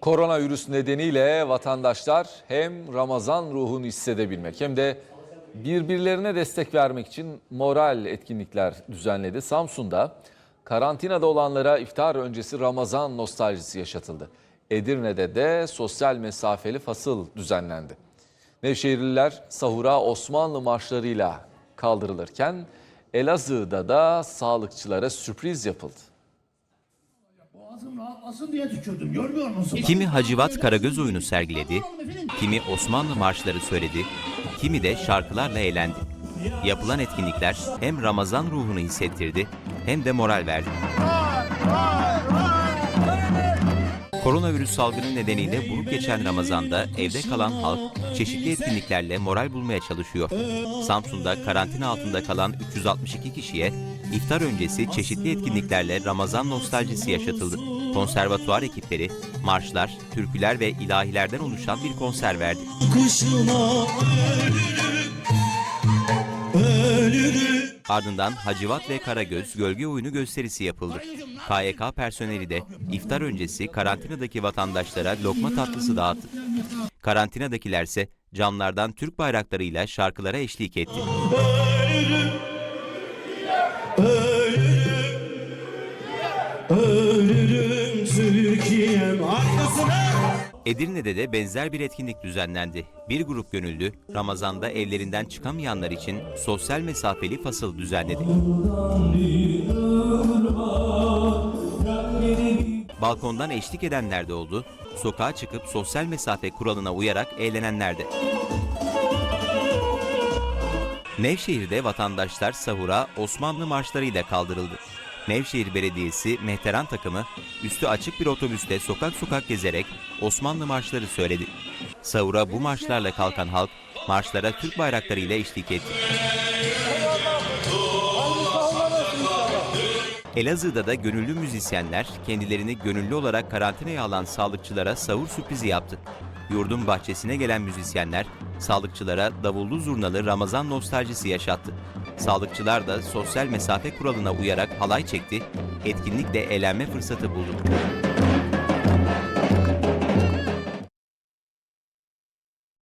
Koronavirüs nedeniyle vatandaşlar hem Ramazan ruhunu hissedebilmek hem de birbirlerine destek vermek için moral etkinlikler düzenledi. Samsun'da karantinada olanlara iftar öncesi Ramazan nostaljisi yaşatıldı. Edirne'de de sosyal mesafeli fasıl düzenlendi. Nevşehirliler sahura Osmanlı marşlarıyla kaldırılırken Elazığ'da da sağlıkçılara sürpriz yapıldı. Kimi Hacivat Karagöz oyunu sergiledi, kimi Osmanlı marşları söyledi, kimi de şarkılarla eğlendi. Yapılan etkinlikler hem Ramazan ruhunu hissettirdi hem de moral verdi. Koronavirüs salgını nedeniyle buruk geçen Ramazan'da evde kalan halk çeşitli etkinliklerle moral bulmaya çalışıyor. Samsun'da karantina altında kalan 362 kişiye iftar öncesi çeşitli etkinliklerle Ramazan nostaljisi yaşatıldı. Konservatuvar ekipleri, marşlar, türküler ve ilahilerden oluşan bir konser verdi. Kışına Ardından Hacivat ve Karagöz gölge oyunu gösterisi yapıldı. KYK personeli de iftar öncesi karantinadaki vatandaşlara lokma tatlısı dağıttı. Karantinadakilerse camlardan Türk bayraklarıyla şarkılara eşlik etti. ölürüm Türkiye'm arkasına. Edirne'de de benzer bir etkinlik düzenlendi. Bir grup gönüllü Ramazan'da evlerinden çıkamayanlar için sosyal mesafeli fasıl düzenledi. Balkondan eşlik edenler de oldu. Sokağa çıkıp sosyal mesafe kuralına uyarak eğlenenler de. Nevşehir'de vatandaşlar sahura Osmanlı marşlarıyla kaldırıldı. Nevşehir Belediyesi Mehteran takımı üstü açık bir otobüste sokak sokak gezerek Osmanlı marşları söyledi. Sahura bu marşlarla kalkan halk marşlara Türk bayraklarıyla eşlik etti. Elazığ'da da gönüllü müzisyenler kendilerini gönüllü olarak karantinaya alan sağlıkçılara sahur sürprizi yaptı. Yurdun bahçesine gelen müzisyenler sağlıkçılara davullu zurnalı Ramazan nostaljisi yaşattı. Sağlıkçılar da sosyal mesafe kuralına uyarak halay çekti, etkinlikle eğlenme fırsatı buldu.